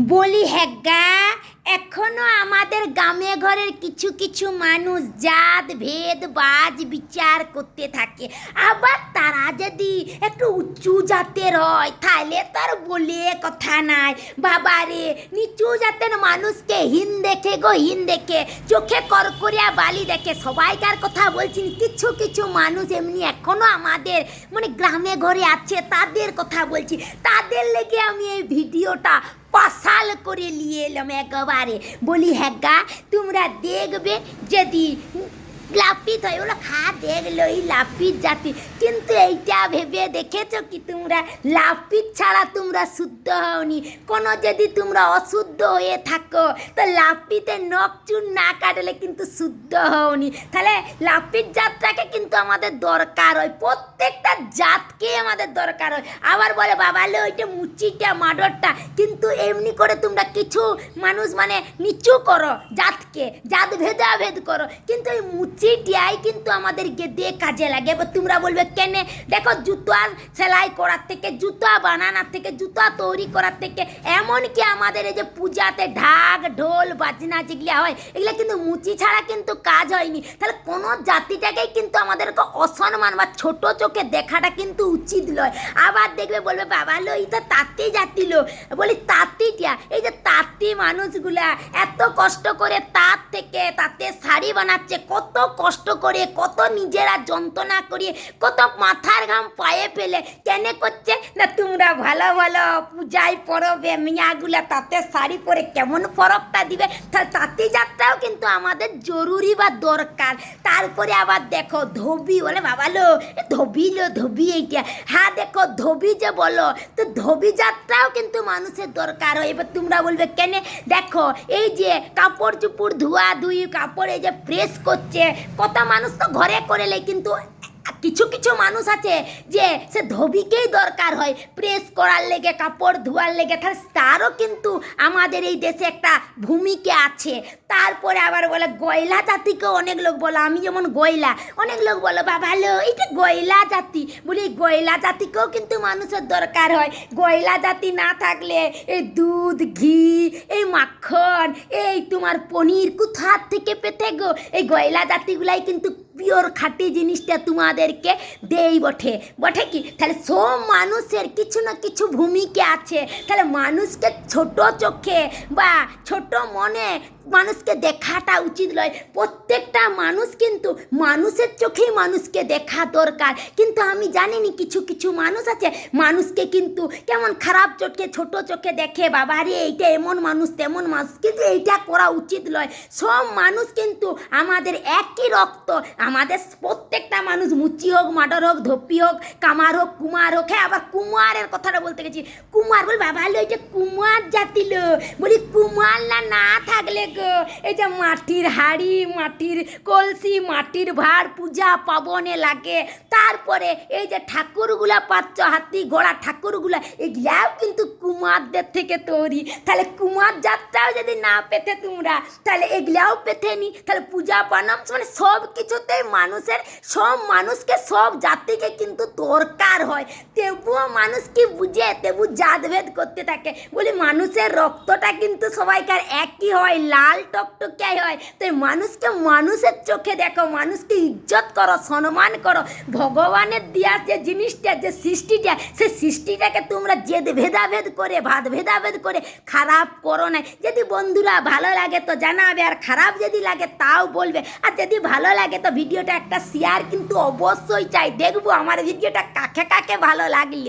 বলি হ্যাগা এখনও আমাদের গ্রামে ঘরের কিছু কিছু মানুষ জাত, ভেদ, বাজ বিচার করতে থাকে। আবার তারা যদি একটু উঁচু জাতের হয়, তাহলে তার বলে কথা নাই। বাবারে, নিচু জাতের মানুষকে হিন দেখে গো, হিন দেখে। চোখে করকরিয়া বালি দেখে। সবাইকার কথা বলছি, কিছু কিছু মানুষ এমনি এখনও আমাদের মানে গ্রামে ঘরে আছে, তাদের কথা বলছি। তাদের লেগে আমি এই ভিডিওটা পাশাল করে নিয়ে এলাম একেবারে। বলি হ্যাঁ গা তোমরা দেখবে যদি লাপিত হয় ওগুলো খা দেখল এই লাপিত জাতি। কিন্তু এইটা ভেবে দেখেছ কি তোমরা? লাপিত ছাড়া তোমরা শুদ্ধ হওনি। কোনো যদি তোমরা অশুদ্ধ হয়ে থাকো, তো লাপিতে নখ চুন না কাটলে কিন্তু শুদ্ধ হওনি। তাহলে লাপিত জাতটাকে কিন্তু আমাদের দরকার হয়। প্রত্যেকটা জাতকে আমাদের দরকার হয়। আবার বলে, বাবা লে ওইটা মুচিটা, মাডরটা। কিন্তু এমনি করে তোমরা কিছু মানুষ মানে নিচু করো জাতকে। জাত ভেদাভেদ করো। কিন্তু এই মুচিটিয়াই কিন্তু আমাদেরকে দিয়ে কাজে লাগে। এবার তোমরা বলবে, কেনে? দেখো, জুতো সেলাই করার থেকে, জুতো বানানোর থেকে, জুতো তৈরি করার থেকে, এমনকি আমাদের এই যে পূজাতে ঢাক, ঢোল, বাজনা যেগুলো হয়, এগুলো কিন্তু মুচি ছাড়া কিন্তু কাজ হয়নি। তাহলে কোনো জাতিটাকেই কিন্তু আমাদেরকে অসম্মান বা ছোট চোখে দেখাটা কিন্তু উচিত নয়। আবার দেখবে, বলবে, বাবা লো, এই তো তাঁতি জাতি লো। বলি, তাঁতিটা? এই যে তাঁতি মানুষগুলা এত কষ্ট করে তাঁত থেকে তাতে শাড়ি বানাচ্ছে, কত কষ্ট করে, কত নিজেরা যন্ত্রণা করিয়ে, কত মাথার ঘাম পায়ে ফেলে, কেন করছে? না, তোমরা ভালো ভালো পূজায় পরবে। মিয়াগুলা তাতে শাড়ি পরে কেমন ফরকটা দিবে? তাঁতি যাত্রাও কিন্তু আমাদের জরুরি বা দরকার। তারপরে আবার দেখো ধোবি বলে বাবা লো এ ধোবি লো, ধোবি এইটা। হ্যাঁ দেখো ধোবি যে বলো, তো ধোবি যাত্রাও কিন্তু মানুষের দরকার। হয় এবার তোমরা বলবে কেন? দেখো, এই যে কাপড় চুপড় ধোয়া ধুই, কাপড় এই যে প্রেস করছে, কত মানুষ তো ঘরে করেলে কিন্তু কিছু কিছু মানুষ আছে যে সে ধোবিকেই দরকার হয়। প্রেস করার লেগে, কাপড় ধোয়ার লেগে তাহলে তারও কিন্তু আমাদের এই দেশে একটা ভূমিকা আছে। তারপরে আবার বলে, গয়লা জাতিকেও অনেক লোক বলে, আমি যেমন গয়লা, অনেক লোক বলে, বাবা লো এইটা গয়লা জাতি, বলি গয়লা জাতিকেও কিন্তু মানুষের দরকার হয়। গয়লা জাতি না থাকলে এই দুধ, ঘি, এই মাখন, এই তোমার পনির কোথার থেকে পেতে গো? এই গয়লা জাতিগুলাই কিন্তু পিওর খাঁটি জিনিসটা তোমাদেরকে দেই বটে বটে কি তাহলে সব মানুষের কিছু না কিছু ভূমিকা আছে তাহলে মানুষকে ছোট চোখে বা ছোট মনে মানুষকে দেখাটা উচিত নয় প্রত্যেকটা মানুষ কিন্তু মানুষের চোখেই মানুষকে দেখা দরকার কিন্তু আমি জানিনি কিছু কিছু মানুষ আছে মানুষকে কিন্তু কেমন খারাপ চোখে ছোট চোখে দেখে বাবা রে এইটা এমন মানুষ তেমন মানুষ কিন্তু এইটা করা উচিত নয় সব মানুষ কিন্তু আমাদের একই রক্ত আমাদের প্রত্যেকটা মানুষ মুচি হোক মাডর হোক ধপ্পি হোক, কামার হোক, কুমার হোক হ্যাঁ আবার কুমারের কথাটা বলতে গেছি। কুমার বল, বাবা লো এটা কুমার জাতি লো বলি, কুমার না না থাকলে গো। এই যে মাটির হাড়ি, মাটির কলসি, মাটির ভার পূজা পাবনে লাগে। তারপরে এই যে ঠাকুরগুলা পাচ্ছ হাতি ঘোড়া ঠাকুরগুলা, এগুলাও কিন্তু কুমারদের থেকে তৈরি। তাহলে কুমার যাত্রাও যদি না পেতে তোমরা, তাহলে এগুলাও পেতে নি। তাহলে পূজা পানম মানে সব কিছুতেই মানুষের, সব মানুষকে, সব জাতিকে কিন্তু দরকার হয়। তবুও মানুষ কি বুঝে? তবু জাতভেদ করতে থাকে। বলি মানুষের রক্তটা কিন্তু সবাইকার একই হয়, লাল টকটকে হয়? তাই মানুষকে মানুষের চোখে দেখো, মানুষকে ইজ্জত করো সম্মান করো। ভগবানের দেওয়া যে জিনিসটা, যে সৃষ্টিটা সেই সৃষ্টিটাকে তোমরা জেদ ভেদাভেদ করে ভাত ভেদাভেদ করে খারাপ করো না যদি বন্ধুরা ভালো লাগে তো জানাবে, আর খারাপ যদি লাগে তাও বলবে। আর যদি ভালো লাগে তো ভিডিওটা একটা শেয়ার কিন্তু অবশ্যই চাই। দেখব আমার ভিডিওটা কাকে কাকে ভালো লাগল।